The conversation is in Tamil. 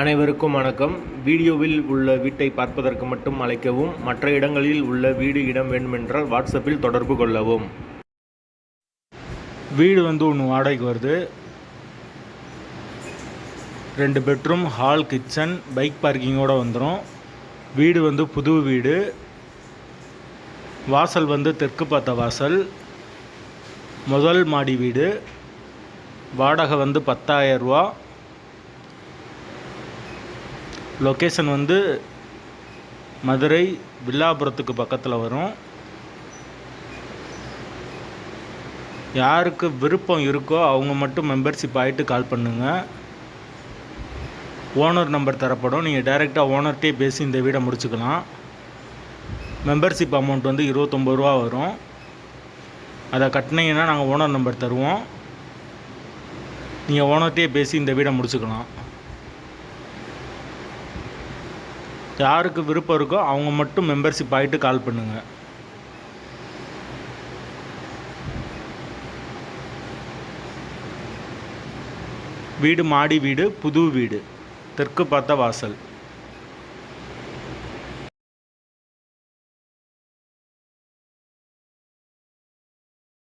அனைவருக்கும் வணக்கம். வீடியோவில் உள்ள வீட்டை பார்ப்பதற்கு மட்டும் அழைக்கவும் மற்ற இடங்களில் உள்ள வீடு இடம் வேண்டுமென்றால் வாட்ஸ்அப்பில் தொடர்பு கொள்ளவும். வீடு வந்து ஒன்று வாடகைக்கு வருது. ரெண்டு பெட்ரூம் ஹால் கிச்சன் பைக் பார்க்கிங்கோடு வந்துடும் வீடு வந்து புது வீடு. வாசல் வந்து தெற்கு பார்த்த வாசல். முதல் மாடி வீடு. வாடகை வந்து பத்தாயிரம் ரூபா. லொக்கேஷன் வந்து மதுரை வில்லாபுரத்துக்கு பக்கத்தில் வரும். யாருக்கு விருப்பம் இருக்கோ அவங்க மட்டும் மெம்பர்ஷிப் ஆகிட்டு கால் பண்ணுங்கள் ஓனர் நம்பர் தரப்படும். நீங்கள் டைரெக்டாக ஓனர்கிட்டே பேசி இந்த வீடை முடிச்சுக்கலாம். மெம்பர்ஷிப் அமௌண்ட் வந்து இருபத்தொம்பது ரூபா வரும். அதை கட்டினீங்கன்னா நாங்கள் ஓனர் நம்பர் தருவோம். நீங்கள் ஓனர்கிட்டே பேசி இந்த வீடை முடிச்சுக்கலாம். யாருக்கு விருப்பம் இருக்கோ அவங்க மட்டும் மெம்பர்ஷிப் ஆகிட்டு கால் பண்ணுங்கள் வீடு மாடி வீடு புது வீடு தெற்கு பார்த்த வாசல்.